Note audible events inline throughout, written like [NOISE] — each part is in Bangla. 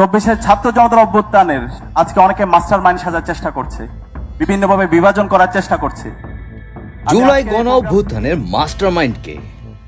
চব্বিশের ছাত্র জনতার অভ্যুত্থানের আজকে অনেকে মাস্টার মাইন্ড সাজার চেষ্টা করছে। বিভিন্নভাবে বিভাজন করার চেষ্টা করছে। জুলাই গণ অভ্যুত্থানের মাস্টার মাইন্ডকে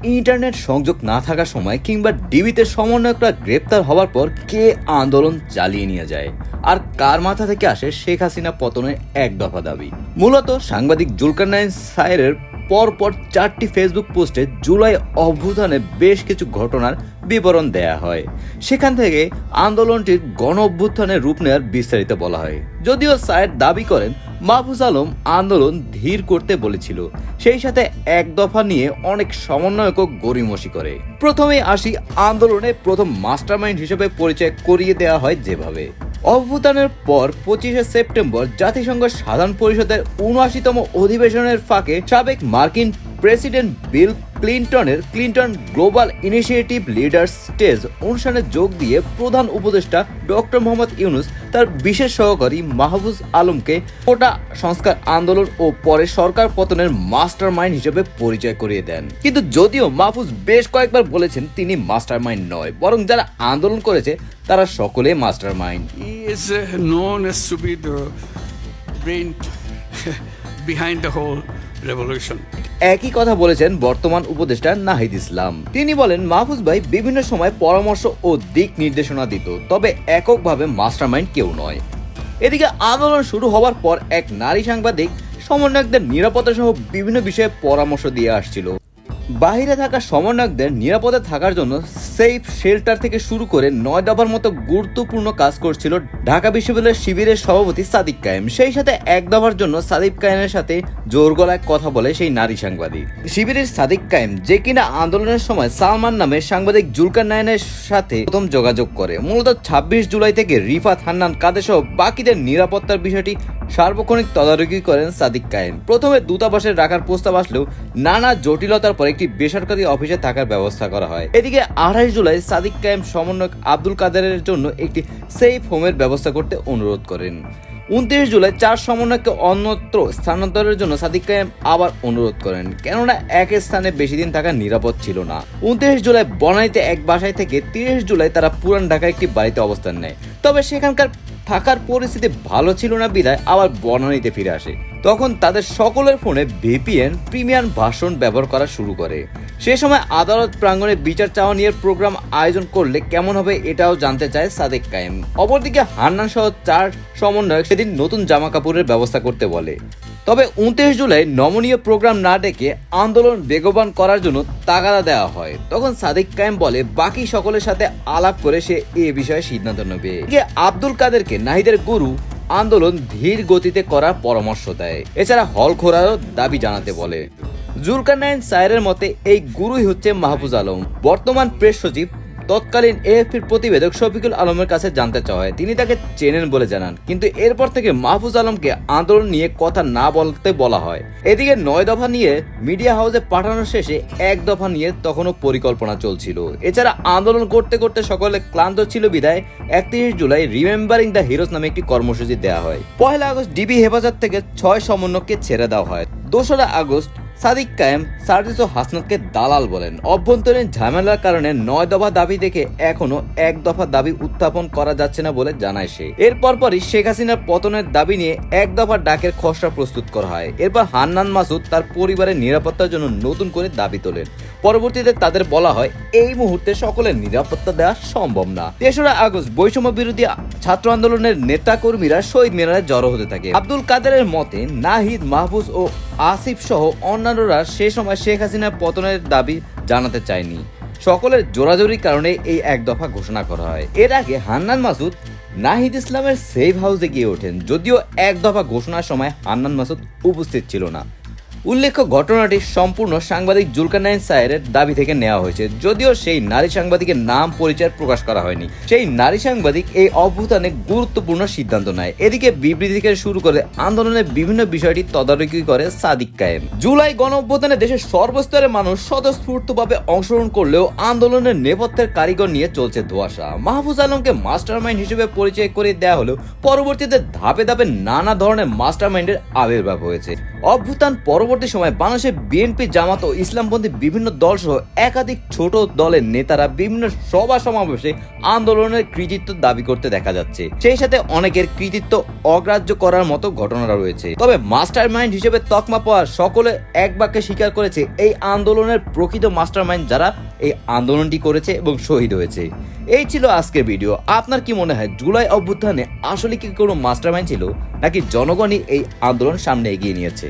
ইন্টারনেট সংযোগ না থাকার সময় কিংবা ডিবিতে সমন্বয়করা গ্রেপ্তার হওয়ার পর কে আন্দোলন চালিয়ে নিয়ে যায়? আর কার মাথা থেকে আসে শেখ হাসিনা পতনের এক দফা দাবি? মূলত সাংবাদিক জুলকারনাইন সাইরের পরপর চারটি ফেসবুক পোস্টে জুলাই অভ্যুত্থানে বেশ কিছু ঘটনার বিবরণ দেয়া হয়। সেখান থেকে আন্দোলনটির গণ অভ্যুত্থানের রূপ নেওয়ার বিস্তারিত বলা হয়। যদিও সায়ের দাবি করেন, মাহফুজ আলম আন্দোলন ধীর করতে বলেছিল। সেই সাথে এক দফা নিয়ে অনেক সমন্বয়ক গড়িমসি করে। প্রথমে আসি আন্দোলনে প্রথম মাস্টারমাইন্ড হিসেবে পরিচয় করিয়ে দেওয়া হয় যেভাবে। অভ্যুত্থানের পর পঁচিশে সেপ্টেম্বর জাতিসংঘ সাধারণ পরিষদের উনআশিতম অধিবেশনের ফাঁকে সাবেক মার্কিন president Bill ক্লিন্টনের Clinton global initiative leader stage অনুষ্ঠানে যোগ দিয়ে প্রধান উপদেষ্টা ডক্টর মোহাম্মদ ইউনুস তার বিশেষ সহকারী মাহবুজ আলমকে কোটা সংস্কার আন্দোলন ও পরে সরকার পতনের মাস্টার মাইন্ড হিসেবে পরিচয় করিয়ে দেন। কিন্তু যদিও মাহফুজ বেশ কয়েকবার বলেছেন তিনি মাস্টার মাইন্ড নয় বরং যারা আন্দোলন করেছে তারা সকলে master mind is uh, known as [LAUGHS] revolution. একই কথা বলেছেন বর্তমান উপদেষ্টা নাহিদ ইসলাম। তিনি বলেন, মাহফুজ ভাই বিভিন্ন সময় পরামর্শ ও দিক নির্দেশনা দিত, তবে এককভাবে মাস্টারমাইন্ড কেউ নয়। এদিকে আন্দোলন শুরু হওয়ার পর এক নারী সাংবাদিক সমন্বয়কদের নিরাপত্তা সহ বিভিন্ন বিষয়ে পরামর্শ দিয়ে আসছিল। বাইরে থাকা সমন্বয়কদের নিরাপদে থাকার জন্য সেফ শেল্টার থেকে শুরু করে নয় দফার মতো গুরুত্বপূর্ণ কাজ করছিল ঢাকা বিশ্ববিদ্যালয়ের শিবিরের সভাপতি সাদিক কায়েম। সেই সাথে এক দফার জন্য সাদিক কায়েমের সাথে জোর গলায় কথা বলে সেই নারী সাংবাদিক। শিবিরের সাদিক কায়েম যে কিনা আন্দোলনের সময় সালমান নামে সাংবাদিক জুলকার নায়নের সাথে প্রথম যোগাযোগ করে। মূলত ছাব্বিশ জুলাই থেকে রিফাত হান্নান কাদের সহ বাকিদের নিরাপত্তার বিষয়টি সার্বক্ষণিক তদারকি করেন সাদিক কায়েম। প্রথমে দূতাবাসে রাখার প্রস্তাব আসলেও নানা জটিলতার পর একটি বেসরকারি অফিসে থাকার ব্যবস্থা করা হয়। এদিকে আঠাশ জুলাই সাদিক কায়েম সমন্বয়ক আব্দুল কাদেরের জন্য একটি সেফ হোমের ব্যবস্থা করতে অনুরোধ করেন। উনত্রিশ জুলাই চার সমন্বয়কে অন্যত্র স্থানান্তরের জন্য সাদিক কায়েম আবার অনুরোধ করেন। কেননা এক স্থানে বেশি দিন থাকা নিরাপদ ছিল না। উনত্রিশ জুলাই বনানীতে এক বাসায় থেকে তিরিশ জুলাই তারা পুরান ঢাকায় একটি বাড়িতে অবস্থান নেয়। তবে সেখানকার থাকার পরিস্থিতি ভালো ছিল না বিদায়, আবার বনানীতে ফিরে আসে। তখন তাদের সকলের ফোনে ভিপিএন প্রিমিয়াম ভাষণ ব্যবহার করা শুরু করে। সে সময় আদালত প্রাঙ্গণে বিচার চাওয়া নিয়ে প্রোগ্রাম আয়োজন করলে কেমন হবে এটাও জানতে চায় সাদেক কায়েম। অপরদিকে হান্নান সহ চার সমন্বয়ক সেদিন নতুন জামা কাপড়ের ব্যবস্থা করতে বলে। তবে উনত্রিশ জুলাই নমনীয় প্রোগ্রাম না ডেকে আন্দোলন বেগবান করার জন্য তাগাদা দেওয়া হয়। তখন সাদিক কায়েম বলে, বাকি সকলের সাথে আলাপ করে সে এ বিষয়ে সিদ্ধান্ত নেবে। আব্দুল কাদেরকে নাহিদের গুরু আন্দোলন ধীর গতিতে করার পরামর্শ দেয়। এছাড়া হল খোরারও দাবি জানাতে বলে। জুলকারনাইন সায়ের মতে, এই গুরুই হচ্ছে মাহফুজ আলম। বর্তমান প্রেস সচিব তৎকালীন এএফপির প্রতিবেদক শফিকুল আলমের কাছে জানতে চাওয়া হয় তিনি তাকে চেনেন বলে জানান। কিন্তু এরপর থেকে মাহফুজ আলমকে আন্দোলন নিয়ে কথা না বলতে বলা হয়। এদিকে নয় দফা নিয়ে মিডিয়া হাউসে পাঠানোর শেষে এক দফা নিয়ে তখনও পরিকল্পনা চলছিল। এছাড়া আন্দোলন করতে করতে সকলে ক্লান্ত ছিল বিদায় একত্রিশ জুলাই রিমেম্বারিং দ্য হিরোজ নামে একটি কর্মসূচি দেওয়া হয়। পয়লা আগস্ট ডিবি হেফাজত থেকে ছয় সমন্বয়কে ছেড়ে দেওয়া হয়। দোসরা আগস্ট সাদিক কায়েম সার্জিস ও হাসনাতকে দালাল বলেন। অভ্যন্তরীণ ঝামেলার কারণে নয় দফা দাবি দেখে এখনও এক দফা দাবি উত্থাপন করা যাচ্ছে না বলে জানায় সে। এর পরপরই শেখ হাসিনার পতনের দাবি নিয়ে এক দফা ডাকের খসড়া প্রস্তুত করা হয়। এরপর হান্নান মাসুদ তার পরিবারের নিরাপত্তার জন্য নতুন করে দাবি তোলেন। পরবর্তীতে তাদের বলা হয়, এই মুহূর্তে সকলের নিরাপত্তা দেওয়া সম্ভব না। তেসরা আগস্ট বৈষম্য বিরোধী ছাত্র আন্দোলনের নেতা কর্মীরা শহীদ মিনারে জড়ো হতে থাকে। আব্দুল কাদেরের মতে, নাহিদ মাহফুজ ও আসিফ সহ অন্যান্যরা সে সময় শেখ হাসিনার পতনের দাবি জানাতে চায়নি। সকলের জোরাজোরির কারণে এই এক দফা ঘোষণা করা হয়। এর আগে হান্নান মাসুদ নাহিদ ইসলামের সেফ হাউসে গিয়ে ওঠেন, যদিও এক দফা ঘোষণার সময় হান্নান মাসুদ উপস্থিত ছিল না। উল্লেখ্য ঘটনাটি সম্পূর্ণ সাংবাদিক জুলকানাইন সায়েরের দাবি থেকে নেওয়া হয়েছে। যদিও সেই নারী সাংবাদিকের নাম পরিচয় প্রকাশ করা হয়নি। সেই নারী সাংবাদিক এই অভ্যুত্থানে গুরুত্বপূর্ণ সিদ্ধান্ত নেয়। এদিকে বিবৃতি থেকে শুরু করে আন্দোলনের বিভিন্ন বিষয়টি তদারকি করে সাদিক কায়েম। জুলাই গণ অভ্যুত্থানে দেশের সর্বস্তরের মানুষ স্বতঃস্ফূর্তভাবে অংশগ্রহণ করলেও আন্দোলনের নেপথ্যের কারিগর নিয়ে চলছে ধোয়াশা। মাহফুজ আলমকে মাস্টারমাইন্ড হিসেবে পরিচয় করে দেওয়া হলেও পরবর্তীতে ধাপে ধাপে নানা ধরনের মাস্টারমাইন্ডের আবির্ভাব হয়েছে। অভ্যুত্থান পরবর্তী সময় বাংলাদেশের বিএনপি জামাত ও ইসলামপন্থী বিভিন্ন দল সহ একাধিক ছোট দলের নেতারা বিভিন্ন সভা সমাবেশে আন্দোলনের কৃতিত্ব দাবি করতে দেখা যাচ্ছে। সেই সাথে অনেকের কৃতিত্ব অগ্রাহ্য করার মতো ঘটনা রয়েছে। তবে মাস্টার মাইন্ড হিসেবে তকমা পাওয়া সকলে এক বাক্যে স্বীকার করেছে, এই আন্দোলনের প্রকৃত মাস্টার মাইন্ড যারা, এই আন্দোলনটি করেছে এবং শহীদ হয়েছে। এই ছিল আজকের ভিডিও। আপনার কি মনে হয়, জুলাই অভ্যুত্থানে আসলে কি কোনো মাস্টার মাইন্ড ছিল, নাকি জনগণই এই আন্দোলন সামনে এগিয়ে নিয়েছে?